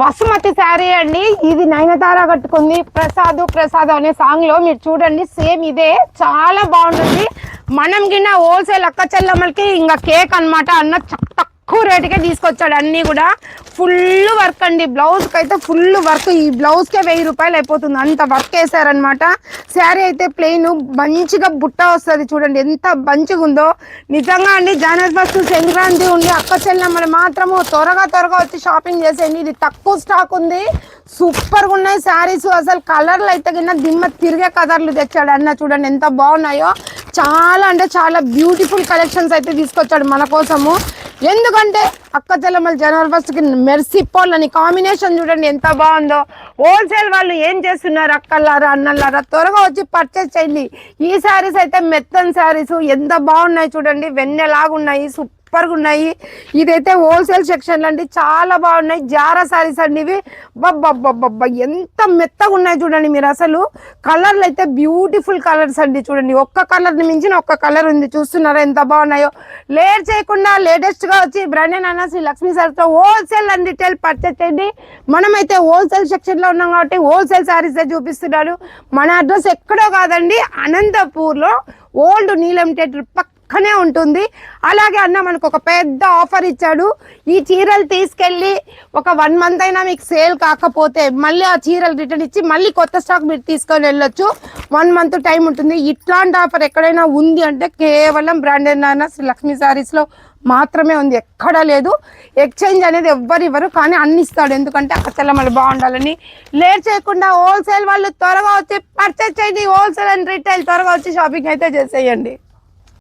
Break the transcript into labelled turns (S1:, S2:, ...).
S1: బసుమతి శారీ అండి. ఇది నయనతార కట్టుకుంది. ప్రసాద్ ప్రసాద్ అనే సాంగ్లో మీరు చూడండి. సేమ్ ఇదే. చాలా బాగుంటుంది. మనం గిన్న హోల్సేల్ అక్క చెల్లమ్మలకి ఇంకా కేక్ అన్నమాట అన్న తక్కువ రేటుకే తీసుకొచ్చాడు. అన్ని కూడా ఫుల్ వర్క్ అండి. బ్లౌజ్ అయితే ఫుల్ వర్క్. ఈ బ్లౌజ్ కే వెయ్యి రూపాయలు అయిపోతుంది. అంత వర్క్ వేసారనమాట శారీ అయితే ప్లెయిన్. మంచిగా బుట్ట వస్తుంది చూడండి. ఎంత మంచిగా ఉందో. నిజంగా అండి జానర్ ఫస్ట్ సంక్రాంతి ఉంది. అక్క చెల్లెమ్మలు మాత్రము త్వరగా త్వరగా వచ్చి షాపింగ్ చేసేయండి. ఇది తక్కువ స్టాక్ ఉంది. సూపర్గా ఉన్నాయి శారీస్. అసలు కలర్లు అయితే కింద దిమ్మ తిరిగే కలర్లు తెచ్చాడు అన్న చూడండి ఎంత బాగున్నాయో. చాలా అంటే చాలా బ్యూటిఫుల్ కలెక్షన్స్ అయితే తీసుకొచ్చాడు మన కోసము. ఎందుకంటే అక్క చెల్లెమ్మల జనవరి ఫస్ట్కి మెర్సీ పోలని కాంబినేషన్ చూడండి ఎంత బాగుందో. హోల్సేల్ వాళ్ళు ఏం చేస్తున్నారు అక్కలారా అన్నలారా? త్వరగా వచ్చి పర్చేస్ చేయండి. ఈ శారీస్ అయితే మెత్తన్ శారీస్ ఎంత బాగున్నాయి చూడండి. వెన్నెలాగా ఉన్నాయి సూపర్గా ఉన్నాయి ఇదైతే హోల్సేల్ సెక్షన్ అండి. చాలా బాగున్నాయి. జారా సారీస్ అండి ఇవి. బబ్బబ్బబ్బబ్బ ఎంత మెత్తగా ఉన్నాయి చూడండి మీరు అసలు. కలర్లు అయితే బ్యూటిఫుల్ కలర్స్ అండి చూడండి. ఒక్క కలర్ని మించిన ఒక్క కలర్ ఉంది. చూస్తున్నారా ఎంత బాగున్నాయో. లేట్ చేయకుండా లేటెస్ట్గా వచ్చి బ్రాండెన్ అన్న శ్రీ లక్ష్మీ సార్తో హోల్సేల్ అండ్. రిటైల్ పర్చేస్ చేయండి. మనమైతే హోల్సేల్ సెక్షన్లో ఉన్నాం కాబట్టి హోల్సేల్ సారీస్ చూపిస్తున్నాడు మన అడ్రస్ ఎక్కడో కాదండి. అనంతపూర్లో ఓల్డ్ నీలం థియేటర్ పక్కనే ఉంటుంది. అలాగే అన్న మనకు ఒక పెద్ద ఆఫర్ ఇచ్చాడు. ఈ చీరలు తీసుకెళ్ళి ఒక వన్ మంత్ అయినా మీకు సేల్ కాకపోతే మళ్ళీ ఆ చీరలు రిటర్న్ ఇచ్చి మళ్ళీ కొత్త స్టాక్ మీరు తీసుకొని వెళ్ళొచ్చు. వన్ మంత్ టైం ఉంటుంది. ఇట్లాంటి ఆఫర్ ఎక్కడైనా ఉంది అంటే కేవలం బ్రాండెడ్ నాన్న శ్రీ లక్ష్మీ శారీస్లో మాత్రమే ఉంది. ఎక్కడా లేదు. ఎక్స్చేంజ్ అనేది ఎవ్వరు ఇవ్వరు కానీ అన్ని ఇస్తాడు. ఎందుకంటే అక్కడ మళ్ళీ బాగుండాలని. లేట్ చేయకుండా హోల్సేల్ వాళ్ళు త్వరగా వచ్చి పర్చేస్ చేయండి. హోల్సేల్ అండ్ రిటైల్ త్వరగా వచ్చి షాపింగ్ అయితే చేసేయండి.